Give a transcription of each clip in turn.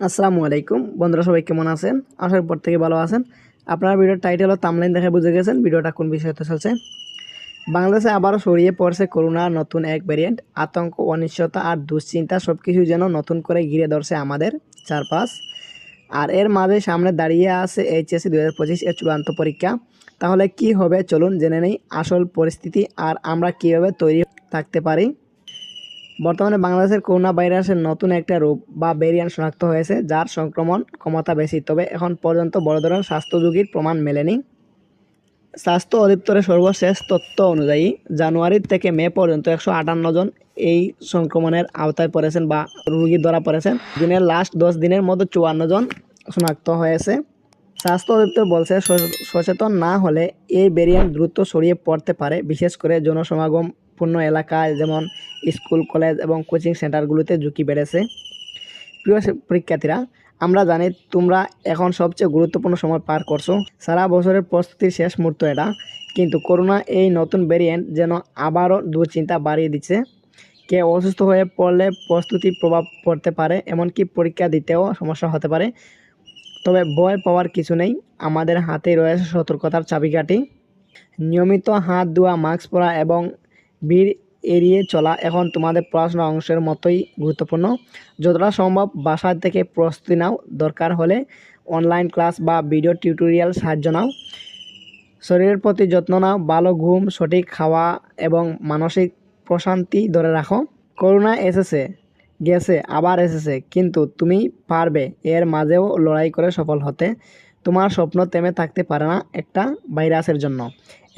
আসসালামু আলাইকুম। বন্ধুরা, সবাই কেমন আছেন? আসার পর থেকে ভালো আছেন। আপনারা ভিডিওর টাইটেল ও তামলাইন দেখে বুঝে গেছেন ভিডিওটা কোন বিষয়তে চলছে। বাংলাদেশে আবারও ছড়িয়ে পড়ছে করোনার নতুন এক ভ্যারিয়েন্ট আতঙ্ক, অনিশ্চয়তা আর দুশ্চিন্তা সব কিছু যেন নতুন করে ঘিরে ধরছে আমাদের চারপাশ। আর এর মাঝে সামনে দাঁড়িয়ে আছে এইচএসসি দু হাজার পঁচিশ এর চূড়ান্ত পরীক্ষা। তাহলে কি হবে? চলুন জেনে নেই। আসল পরিস্থিতি আর আমরা কীভাবে তৈরি থাকতে পারি? বর্তমানে বাংলাদেশের করোনা ভাইরাসের নতুন একটা রূপ বা ভেরিয়েন্ট শনাক্ত হয়েছে, যার সংক্রমণ ক্ষমতা বেশি। তবে এখন পর্যন্ত বড় ধরনের স্বাস্থ্য ঝুঁকির প্রমাণ মেলেনি। স্বাস্থ্য অধিদপ্তরের সর্বশেষ তথ্য অনুযায়ী, জানুয়ারি থেকে মে পর্যন্ত একশো আটান্ন জন এই সংক্রমণের আওতায় পড়েছেন বা রোগী ধরা পড়েছেন। দিনের লাস্ট দশ দিনের মধ্যে চুয়ান্ন জন শনাক্ত হয়েছে। স্বাস্থ্য অধিদপ্তর বলছে, সচেতন না হলে এই ভেরিয়েন্ট দ্রুত ছড়িয়ে পড়তে পারে, বিশেষ করে জনসমাগমপূর্ণ এলাকায় যেমন স্কুল, কলেজ এবং কোচিং সেন্টারগুলোতে ঝুঁকি বেড়েছে। প্রিয় পরীক্ষার্থীরা, আমরা জানি তোমরা এখন সবচেয়ে গুরুত্বপূর্ণ সময় পার করছ। সারা বছরের প্রস্তুতির শেষ মুহূর্ত এটা। কিন্তু করোনা এই নতুন ভেরিয়েন্ট যেন আবারও দুশ্চিন্তা বাড়িয়ে দিচ্ছে। কে অসুস্থ হয়ে পড়লে প্রস্তুতি প্রভাব পড়তে পারে, এমনকি পরীক্ষা দিতেও সমস্যা হতে পারে। তবে ভয় পাওয়ার কিছু নেই। আমাদের হাতে রয়েছে সতর্কতার চাবিকাঠি। নিয়মিত হাত ধোয়া, মাস্ক পরা এবং ভিড় এড়িয়ে চলা এখন তোমাদের পড়াশোনার অংশের মতোই গুরুত্বপূর্ণ। যতটা সম্ভব বাসা থেকে প্রস্তুতি নাও। দরকার হলে অনলাইন ক্লাস বা ভিডিও টিউটোরিয়াল সাহায্য নাও। শরীরের প্রতি যত্ন নাও। ভালো ঘুম, সঠিক খাওয়া এবং মানসিক প্রশান্তি ধরে রাখো। করোনা এসেছে, গেছে, আবার এসেছে। কিন্তু তুমি পারবে। এর মাঝেও লড়াই করে সফল হতে। তোমার স্বপ্ন থেমে থাকতে পারে না একটা ভাইরাসের জন্য।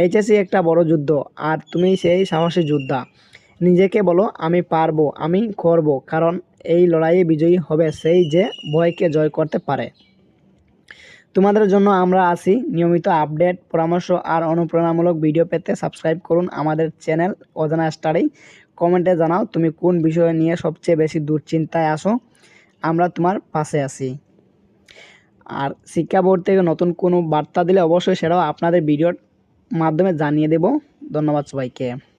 এইচএসি একটা বড় যুদ্ধ, আর তুমি সেই সাহসী যোদ্ধা। নিজেকে বলো, আমি পারব, আমি করব, কারণ এই লড়াইয়ে বিজয়ী হবে সেই যে ভয়কে জয় করতে পারে। তোমাদের জন্য আমরা আছি নিয়মিত আপডেট, পরামর্শ আর অনুপ্রেরণামূলক ভিডিও পেতে সাবস্ক্রাইব করুন আমাদের চ্যানেল অজানা স্টাডি কমেন্টে জানাও তুমি কোন বিষয় নিয়ে সবচেয়ে বেশি দুশ্চিন্তায় আসো আমরা তোমার পাশে আছি। আর শিক্ষা বোর্ড থেকে নতুন কোনো বার্তা দিলে অবশ্যই সেটাও আপনাদের ভিডিওর মাধ্যমে জানিয়ে দেব। ধন্যবাদ সবাইকে।